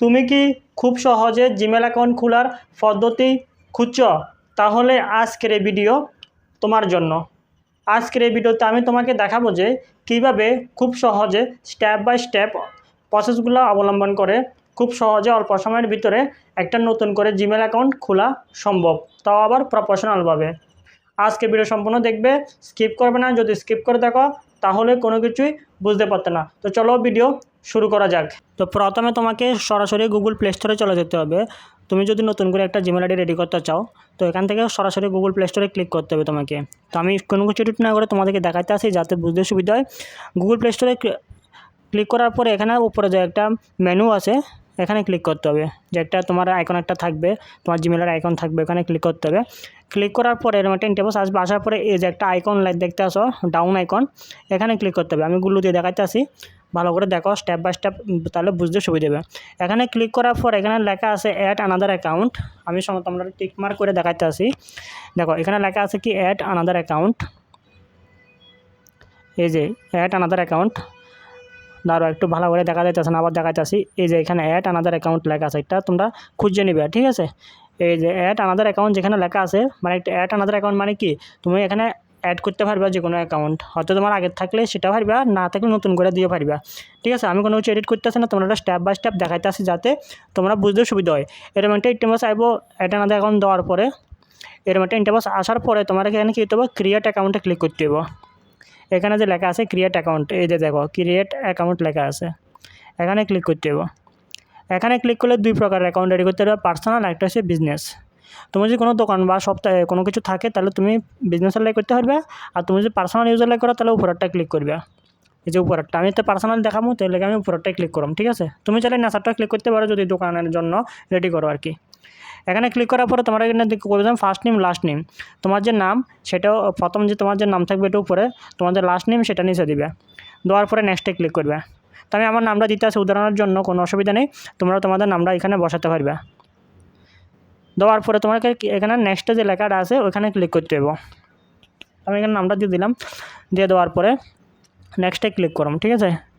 তুমি কি খুব সহজে জিমেল অ্যাকাউন্ট খোলার পদ্ধতি খুঁজছ? তাহলে আজকের এই ভিডিও তোমার জন্য। আজকের এই ভিডিওতে আমি তোমাকে দেখাবো যে কীভাবে খুব সহজে স্টেপ বাই স্টেপ প্রসেসগুলো অবলম্বন করে খুব সহজে অল্প সময়ের ভিতরে একটা নতুন করে জিমেল অ্যাকাউন্ট খোলা সম্ভব। তাও আবার প্রফেশনালভাবে আজকে ভিডিও সম্পূর্ণ দেখবে স্কিপ করবে না। যদি স্কিপ করে দেখো তাহলে কোনো কিছুই বুঝতে পারতে না। তো চলো ভিডিও শুরু করা যাক। তো প্রথমে তোমাকে সরাসরি গুগল প্লে স্টোরে চলে যেতে হবে। তুমি যদি নতুন করে একটা জিমেল আইডি রেডি করতে চাও, তো এখান থেকে সরাসরি গুগল প্লে স্টোরে ক্লিক করতে হবে তোমাকে। তো আমি কোনো কিছু এডিট না করে তোমাদেরকে দেখাতে আসি যাতে বুঝতে সুবিধা হয়। গুগল প্লে স্টোরে ক্লিক করার পরে এখানে উপরে যে একটা মেনু আছে এখানে ক্লিক করতে হবে। যে একটা তোমার আইকন একটা থাকবে, তোমার জিমেলের আইকন থাকবে এখানে ক্লিক করতে হবে। ক্লিক করার পরে এরকম একটা ইন্টারভেস আসবে, আসার পরে এই যে একটা আইকন দেখতে আসো ডাউন আইকন এখানে ক্লিক করতে হবে। আমি গুলো দিয়ে দেখাতে আসি। ভালো করে দেখো স্টেপ বাই স্টেপ তাহলে বুঝতে সুবিধা হবে। এখানে ক্লিক করার পর এখানে লেখা আছে অ্যাড আনাদার অ্যাকাউন্ট আমি সময় তোমরা টিকমার্ক করে দেখাতে আসি। দেখো, এখানে লেখা আছে কি অ্যাড আনাদার অ্যাকাউন্ট এই যে অ্যাড আনাদার অ্যাকাউন্ট দাঁড়ো একটু ভালো করে দেখা যাইতেছে না, আবার দেখাইতেছি। এই যে এখানে অ্যাড আনাদার অ্যাকাউন্ট লেখা আছে, এটা তোমরা খুঁজে নিবে, ঠিক আছে? এই যে অ্যাড আনাদার অ্যাকাউন্ট যেখানে লেখা আছে মানে অ্যাড আনাদার অ্যাকাউন্ট মানে কি? তুমি এখানে অ্যাড করতে পারবা যে কোনো অ্যাকাউন্ট হয়তো তোমার আগে থাকলে সেটা পারবা, না থাকলে নতুন করে দিয়ে পারবা, ঠিক আছে? আমি কোনো কিছু এডিট করতেছি না, তোমরা একটা স্টেপ বাই স্টেপ আসি যাতে তোমরা বুঝতে সুবিধা হয়। এরকম একটা ইন্টারভাস আইবো অ্যাড আনাদার অ্যাকাউন্ট দেওয়ার পরে, এরকম একটা ইন্টারভাস আসার পরে তোমার এখানে কী হতে হবে? ক্রিয়েট অ্যাকাউন্টে ক্লিক করতে হবে এখানে যে লেখা আছে ক্রিয়েট অ্যাকাউন্ট এই যে দেখো ক্রিয়েট অ্যাকাউন্ট লেখা আছে। এখানে ক্লিক করতে হবে। এখানে ক্লিক করলে দুই প্রকার অ্যাকাউন্ট রেডি করতে হবে। পার্সোনাল একটা হচ্ছে বিজনেস তুমি যদি কোনো দোকান বা সপ্তাহে কোনো কিছু থাকে, তাহলে তুমি বিজনেসের লাই করতে পারবে। আর তুমি যদি পার্সোনাল ইউজার লাই করো, তাহলে উপরেরটা ক্লিক করবে। এই যে উপরেরটা, আমি তো পার্সোনাল দেখাবো, তাহলে আমি উপরেরটাই ক্লিক করলাম ঠিক আছে? তুমি চাইলে নেচারটা ক্লিক করতে পারো যদি দোকানের জন্য রেডি করো আর কি। এখানে ক্লিক করার পরে তোমার এখানে করবে ফার্স্ট নেম লাস্ট নেম তোমার যে নাম, সেটাও, প্রথম যে তোমার যে নাম থাকবে এটা উপরে তোমার যে লাস্ট নেম সেটা নিচে দিবে। দেওয়ার পরে নেক্সটে ক্লিক করবে। তো আমি আমার নামটা দিতে আসি উদাহরণের জন্য, কোনো অসুবিধা নেই। তোমরা তোমাদের নামটা এখানে বসাতে পারবে। দেওয়ার পরে তোমাকে এখানে নেক্সটে যে লেখাটা আছে ওইখানে ক্লিক করতে হবে। আমি এখানে নামটা দিয়ে দিলাম। দিয়ে দেওয়ার পরে নেক্সটে ক্লিক করলাম ঠিক আছে?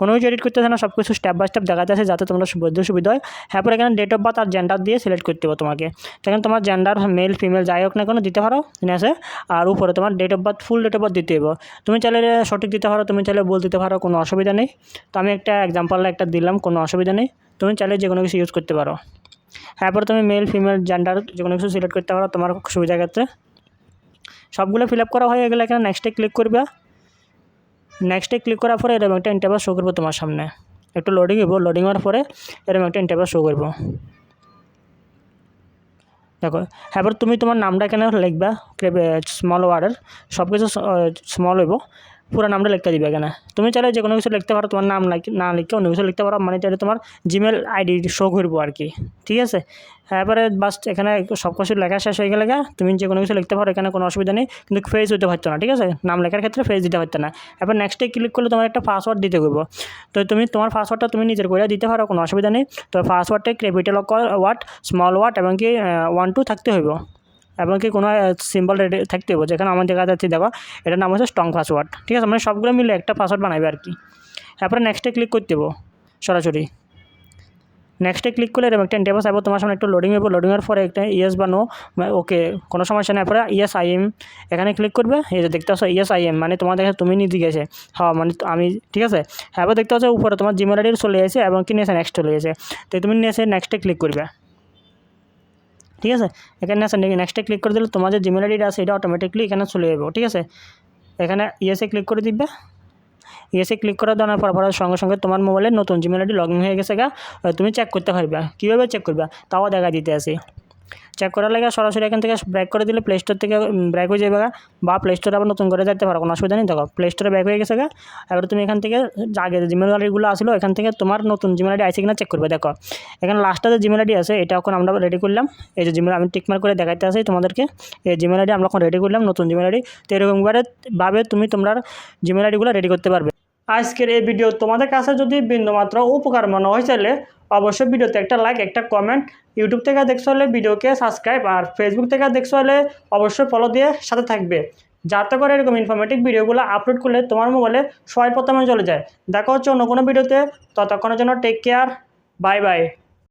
কোনো কিছু এডিট করতেছে না সব কিছু স্টেপ বাই স্টেপ দেখাতে আছে যাতে তোমরা বুঝতে সুবিধা হয়। হ্যাঁ এখানে ডেট অফ বার্থ আর জেন্ডার দিয়ে সিলেক্ট করতে হবে তোমাকে। সেখানে তোমার জেন্ডার মেল ফিমেল যাই হোক না কোনো দিতে পারো আছে? আর উপরে তোমার date of birth full date of birth দিতে হবে। তুমি চাইলে সঠিক দিতে পারো, তুমি চাইলে বল দিতে পারো, কোনো অসুবিধা নেই। তো আমি একটা এক্সাম্পল একটা দিলাম, কোনো অসুবিধা নেই। তুমি চাইলে যে কোনো কিছু ইউজ করতে পারো। হ্যাঁ পরে তুমি মেল ফিমেল জেন্ডার যে কোনো কিছু সিলেক্ট করতে পারো তোমার সুবিধা ক্ষেত্রে। সবগুলো ফিল আপ করা হয়ে গেলে এখানে নেক্সটে ক্লিক করবে। নেক্সটে ক্লিক করার পরে এরকম একটা ইন্টারভাস শো করব তোমার সামনে। একটু লোডিং হইব লোডিং হওয়ার পরে এরকম একটা ইন্টারভাস শো করব। দেখো, এবার তুমি তোমার নামটা এখানে লিখবা স্মল ওয়ার্ডের সব কিছু স্মল হইব। পুরো নামটা লিখতে দিবে এখানে। তুমি চাইলে যে কোনো কিছু লিখতে পারো, তোমার নাম না লিখে অন্য কিছু লিখতে পারো মানে চাইলে তোমার জিমেল আইডি শো করব আর কি। ঠিক আছে? এবারে বাস এখানে সব কিছু লেখা শেষ হয়ে গেলে তুমি যে কোনো কিছু লিখতে পারো, এখানে কোনো অসুবিধা নেই। কিন্তু ফেজ দিতে পারতো না, ঠিক আছে? নাম লেখার ক্ষেত্রে ফেজ দিতে পারতো না। এবার নেক্সটে ক্লিক করলে তোমার একটা পাসওয়ার্ড দিতে করব। তো তুমি তোমার পাসওয়ার্ডটা তুমি নিজের করে দিতে পারো, কোনো অসুবিধা নেই। তো পাসওয়ার্ডটা ক্যাপিটাল ওয়ার্ড স্মল ওয়ার্ড এবং কি ওয়ান টু থাকতে হইব। এবং কি কোনো সিম্বল রেডি থাকতে হবে। যেখানে আমার দেখা যাচ্ছে, দেখো, এটার নাম হচ্ছে স্ট্রং পাসওয়ার্ড ঠিক আছে? মানে সবগুলো মিলে একটা পাসওয়ার্ড বানাবে আর কি। তারপরে নেক্সটে ক্লিক করতে দেবো সরাসরি। নেক্সটে ক্লিক করলে এরকম একটা ইন্টারভাস আসব। তোমার সামনে একটু লোডিং হবে। লোডিংয়ের পরে একটা ইয়েস বা নো ওকে কোনো সমস্যা নেই। পরে ইয়েস আই এম এখানে ক্লিক করবে। এই যে দেখতে পাচ্ছ ইয়েস আই এম মানে তোমার দেখে তুমি নিজে গেছে। হ্যাঁ মানে আমি, ঠিক আছে? এবার দেখতে পাচ্ছ, উপরে তোমার জিমেল আইডির চলে গেছে এবং কি নিয়েছে নেক্সট চলে গেছে। তো তুমি নিয়েছে নেক্সটে ক্লিক করবে। ঠিক আছে? এখানে আসেন নেক্সটে ক্লিক করে দিলে তোমার যে জিমেল আইডিটা আছে, এটা অটোমেটিকলি এখানে চলে যাবে, ঠিক আছে? এখানে ইয়েসে ক্লিক করে দিবে। ইয়েসে ক্লিক করে দেওয়ার পর পর সঙ্গে সঙ্গে তোমার মোবাইলে নতুন জিমেল আইডি লগ ইন হয়ে গেছে গা। তুমি চেক করতে পারবে। কীভাবে চেক করবে? তাও দেখা দিতে আসি চেক করার লাগে সরাসরি এখান থেকে ব্র্যাক করে দিলে প্লে স্টোর থেকে ব্র্যাক হয়ে যাবে বা প্লে স্টোরে আবার নতুন করে যেতে পারো, কোনো অসুবিধা নেই। দেখো প্লে স্টোরে ব্যাক হয়ে গেছে এবার তুমি এখান থেকে আগে যে জিমেল আইডিগুলো আসলো, এখান থেকে তোমার নতুন জিমেল আইডি আছে কিনা চেক করবে। দেখো, এখানে লাস্টে যে জিমেল আইডি আছে, এটা এখন আমরা রেডি করলাম। এই যে জিমেল আমি টিকমার করে দেখাইতে আসি তোমাদেরকে। এই জিমেল আইডি আমরা এখন রেডি করলাম, নতুন জিমেল আইডি তো এরকমভাবে ভাবে তুমি তোমরা জিমেল আইডিগুলো রেডি করতে পারবে। আজকের এই ভিডিও তোমাদের কাছে যদি বিন্দুমাত্র উপকার মনে হয় তাহলে অবশ্যই ভিডিওতে একটা লাইক একটা কমেন্ট ইউটিউব থেকে দেখছ হলে ভিডিওকে সাবস্ক্রাইব আর ফেসবুক থেকে দেখছ হলে অবশ্যই ফলো দিয়ে সাথে থাকবে। যাতে করে এরকম ইনফরমেটিভ ভিডিওগুলো আপলোড করলে তোমার মোবাইলে সবাই প্রথমে চলে যায়। দেখা হচ্ছে অন্য কোনো ভিডিওতে ততক্ষণের জন্য টেক কেয়ার বাই বাই